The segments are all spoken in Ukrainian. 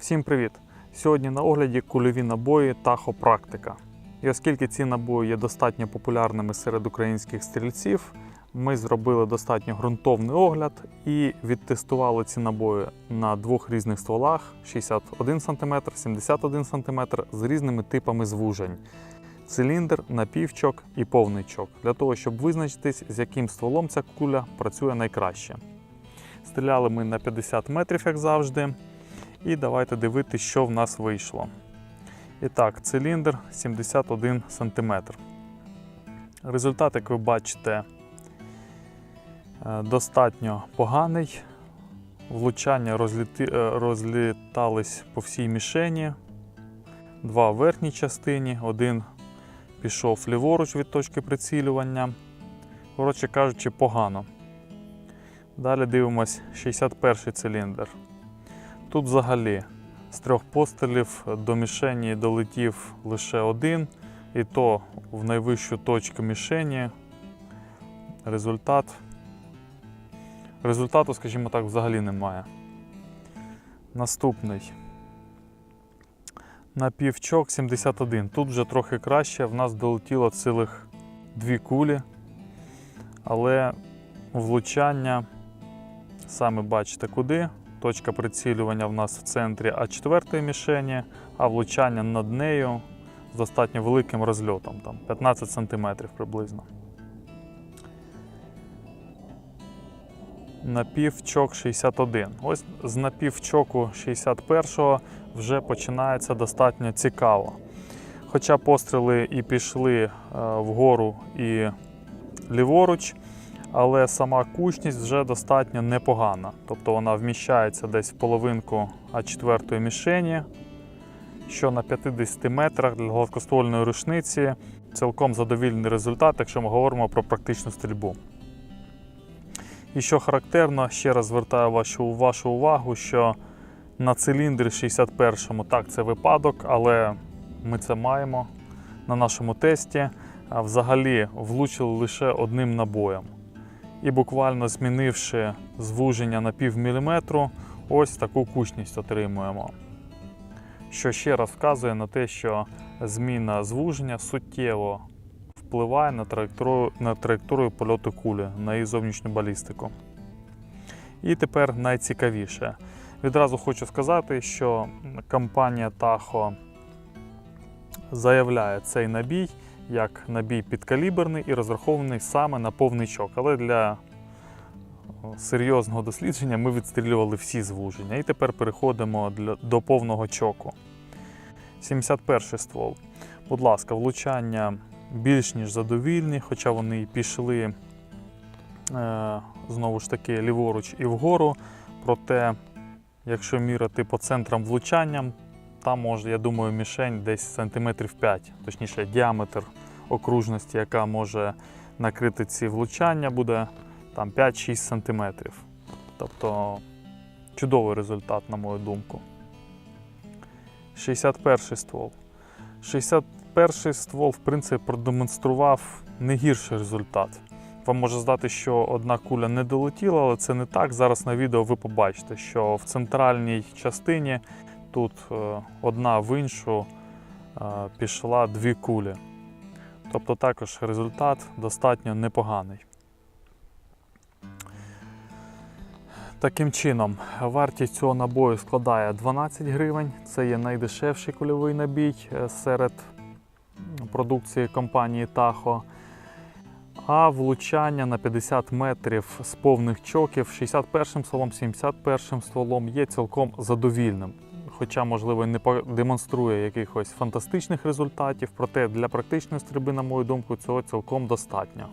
Всім привіт! Сьогодні на огляді кульові набої Tahoe Практика. І оскільки ці набої є достатньо популярними серед українських стрільців, ми зробили достатньо ґрунтовний огляд і відтестували ці набої на двох різних стволах 61 см, 71 см з різними типами звужень. Циліндр, напівчок і повний чок, для того, щоб визначитись, з яким стволом ця куля працює найкраще. Стріляли ми на 50 метрів, як завжди. І давайте дивитися, що в нас вийшло. І так, циліндр 71 см. Результат, як ви бачите, е, достатньо поганий. Влучання розліти... е, розлітались по всій мішені. Два в верхній частині, один пішов ліворуч від точки прицілювання. Коротше кажучи, погано. Далі дивимось 61 циліндр. Тут взагалі з трьох пострілів до мішені долетів лише один, і то в найвищу точку мішені. Результат. Результату, скажімо так, взагалі немає. Наступний. Напівчок 71. Тут вже трохи краще. В нас долетіло цілих дві кулі, але влучання, саме бачите куди. Точка прицілювання в нас в центрі А4 мішені, а влучання над нею з достатньо великим розльотом, там 15 см приблизно. Напівчок 61. Ось з напівчоку 61-го вже починається достатньо цікаво. Хоча постріли і пішли е, вгору і ліворуч, але сама кучність вже достатньо непогана. Тобто вона вміщається десь в половинку А4 мішені, що на 50 метрах для гладкоствольної рушниці цілком задовільний результат, якщо ми говоримо про практичну стрільбу. І що характерно, ще раз звертаю вашу, вашу увагу, що на циліндрі 61-му так це випадок, але ми це маємо на нашому тесті. Взагалі влучили лише одним набоєм і буквально змінивши звуження на пів міліметру, ось таку кучність отримуємо. Що ще раз вказує на те, що зміна звуження суттєво впливає на траєкторію, на траєкторію польоту кулі, на її зовнішню балістику. І тепер найцікавіше. Відразу хочу сказати, що компанія Tahoe заявляє цей набій як набій підкаліберний і розрахований саме на повний чок. Але для серйозного дослідження ми відстрілювали всі звуження. І тепер переходимо до повного чоку. 71 ствол. Будь ласка, влучання більш ніж задовільні, хоча вони і пішли е, знову ж таки ліворуч і вгору. Проте, якщо міряти по центрам влучанням, там може, я думаю, мішень десь сантиметрів 5, точніше, діаметр окружності, яка може накрити ці влучання, буде там 5-6 сантиметрів. Тобто чудовий результат, на мою думку. 61 ствол. 61 ствол, в принципі, продемонстрував не гірший результат. Вам може здати, що одна куля не долетіла, але це не так. Зараз на відео ви побачите, що в центральній частині тут е, одна в іншу е, пішла дві кулі. Тобто також результат достатньо непоганий. Таким чином, вартість цього набою складає 12 гривень. Це є найдешевший кульовий набій е, серед продукції компанії Tahoe. А влучання на 50 метрів з повних чоків 61 стволом, 71 стволом є цілком задовільним. Хоча, можливо, не демонструє якихось фантастичних результатів, проте для практичної стрільби, на мою думку, цього цілком достатньо.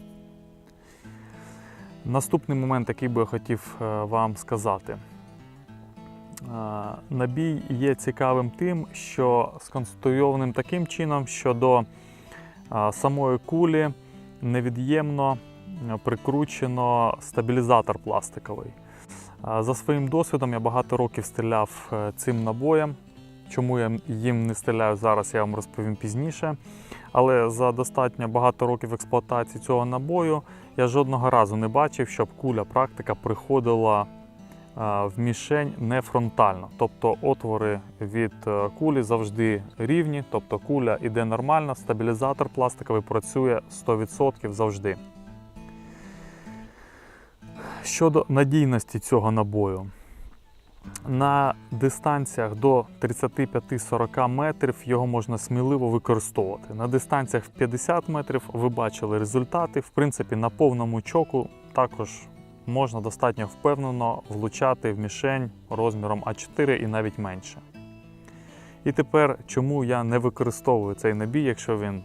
Наступний момент, який би я хотів е, вам сказати. Е, Набій є цікавим тим, що сконструйованим таким чином, що до е, самої кулі невід'ємно прикручено стабілізатор пластиковий. За своїм досвідом я багато років стріляв цим набоєм. Чому я їм не стріляю зараз, я вам розповім пізніше. Але за достатньо багато років експлуатації цього набою я жодного разу не бачив, щоб куля практика приходила в мішень не фронтально. Тобто отвори від е, кулі завжди рівні, тобто куля йде нормально, стабілізатор пластиковий працює 100% завжди. Щодо надійності цього набою, на дистанціях до 35-40 метрів його можна сміливо використовувати. На дистанціях в 50 метрів ви бачили результати. В принципі, на повному чоку також можна достатньо впевнено влучати в мішень розміром А4 і навіть менше. І тепер, чому я не використовую цей набій, якщо він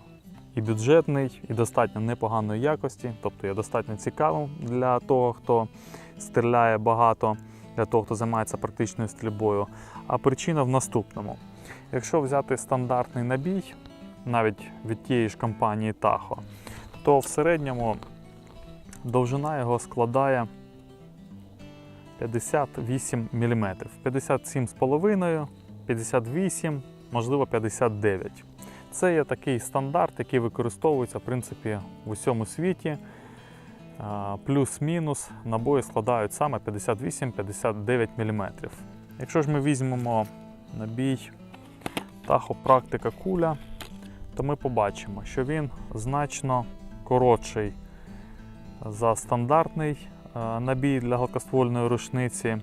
і бюджетний, і достатньо непоганої якості, тобто є достатньо цікавим для того, хто стріляє багато, для того, хто займається практичною стрільбою. А причина в наступному: якщо взяти стандартний набій, навіть від тієї ж компанії Tahoe, то в середньому довжина його складає 58 мм. 57,5, 58, можливо 59. Це є такий стандарт, який використовується в принципі в усьому світі. Плюс-мінус набої складають саме 58-59 мм. Якщо ж ми візьмемо набій Tahoe Практика куля, то ми побачимо, що він значно коротший за стандартний набій для гладкоствольної рушниці,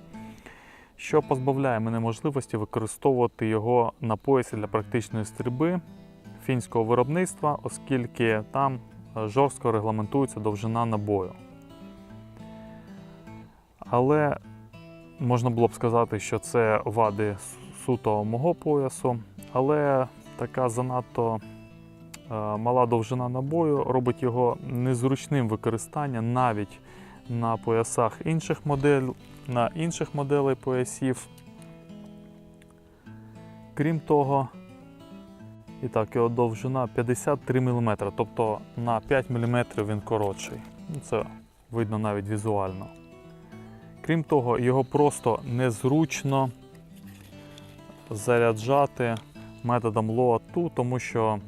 що позбавляє мене можливості використовувати його на поясі для практичної стрільби фінського виробництва, оскільки там е, жорстко регламентується довжина набою. Але можна було б сказати, що це вади суто мого поясу, але така занадто е, мала довжина набою робить його незручним використання навіть на поясах інших модель, на інших моделей поясів. Крім того, і так, його довжина 53 мм, тобто на 5 мм він коротший. Ну, Це видно навіть візуально. Крім того, його просто незручно заряджати методом Load-2, тому що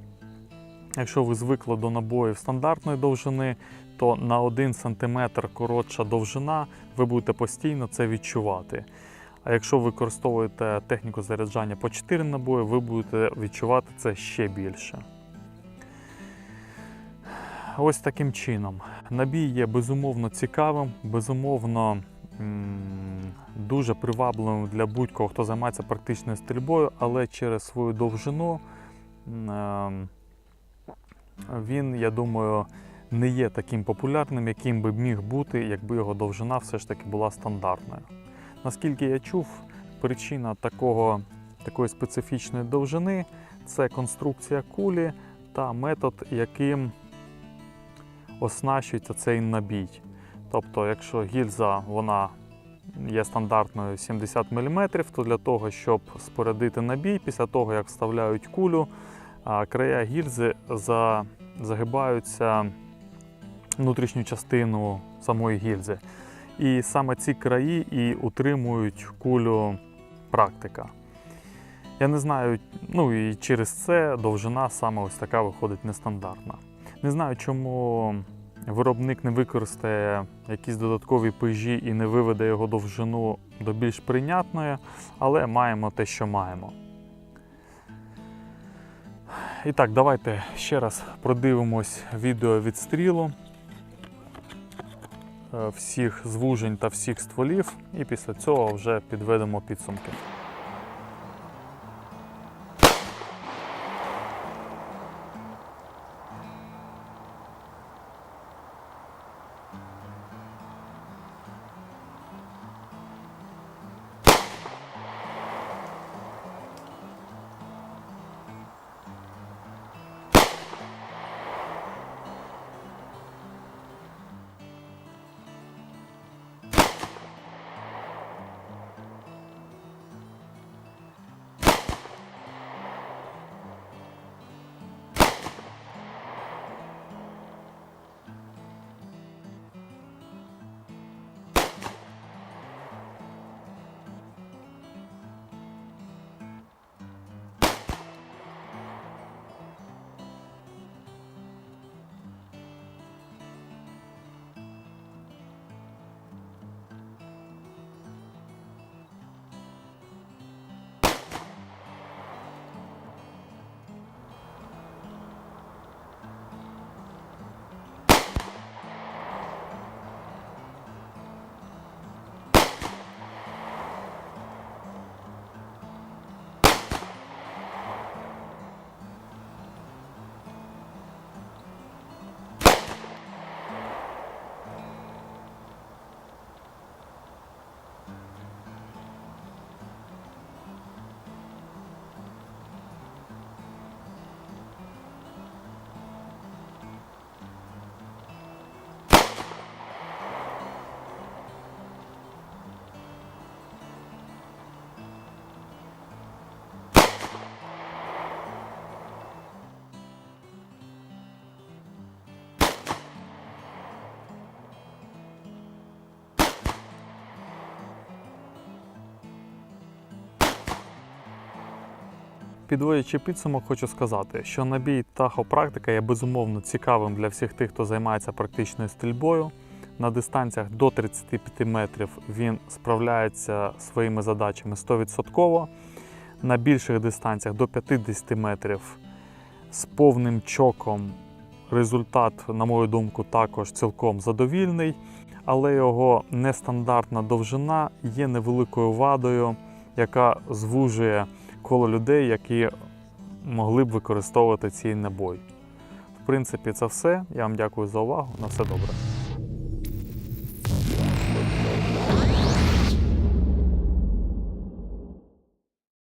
якщо ви звикли до набоїв стандартної довжини, то на 1 см коротша довжина, ви будете постійно це відчувати. А якщо ви використовуєте техніку заряджання по 4 набої, ви будете відчувати це ще більше. Ось таким чином. Набій є безумовно цікавим, безумовно дуже привабливим для будь-кого, хто займається практичною стрільбою, але через свою довжину е, він, я думаю, не є таким популярним, яким би міг бути, якби його довжина все ж таки була стандартною. Наскільки я чув, причина такого, такої специфічної довжини це конструкція кулі та метод, яким оснащується цей набій. Тобто, якщо гільза вона є стандартною 70 мм, то для того, щоб спорядити набій, після того, як вставляють кулю, края гільзи загибаються внутрішню частину самої гільзи. І саме ці краї і утримують кулю практика. Я не знаю, ну і через це довжина саме ось така виходить нестандартна. Не знаю, чому виробник не використає якісь додаткові пежі і не виведе його довжину до більш прийнятної, але маємо те, що маємо. І так, давайте ще раз продивимось відео відстрілу всіх звужень та всіх стволів, і після цього вже підведемо підсумки. Підводячи підсумок, хочу сказати, що набій тахопрактика є безумовно цікавим для всіх тих, хто займається практичною стрільбою. На дистанціях до 35 метрів він справляється своїми задачами 100%. На більших дистанціях до 50 метрів з повним чоком результат, на мою думку, також цілком задовільний, але його нестандартна довжина є невеликою вадою, яка звужує коло людей, які могли б використовувати цей набой. В принципі, це все. Я вам дякую за увагу. На все добре.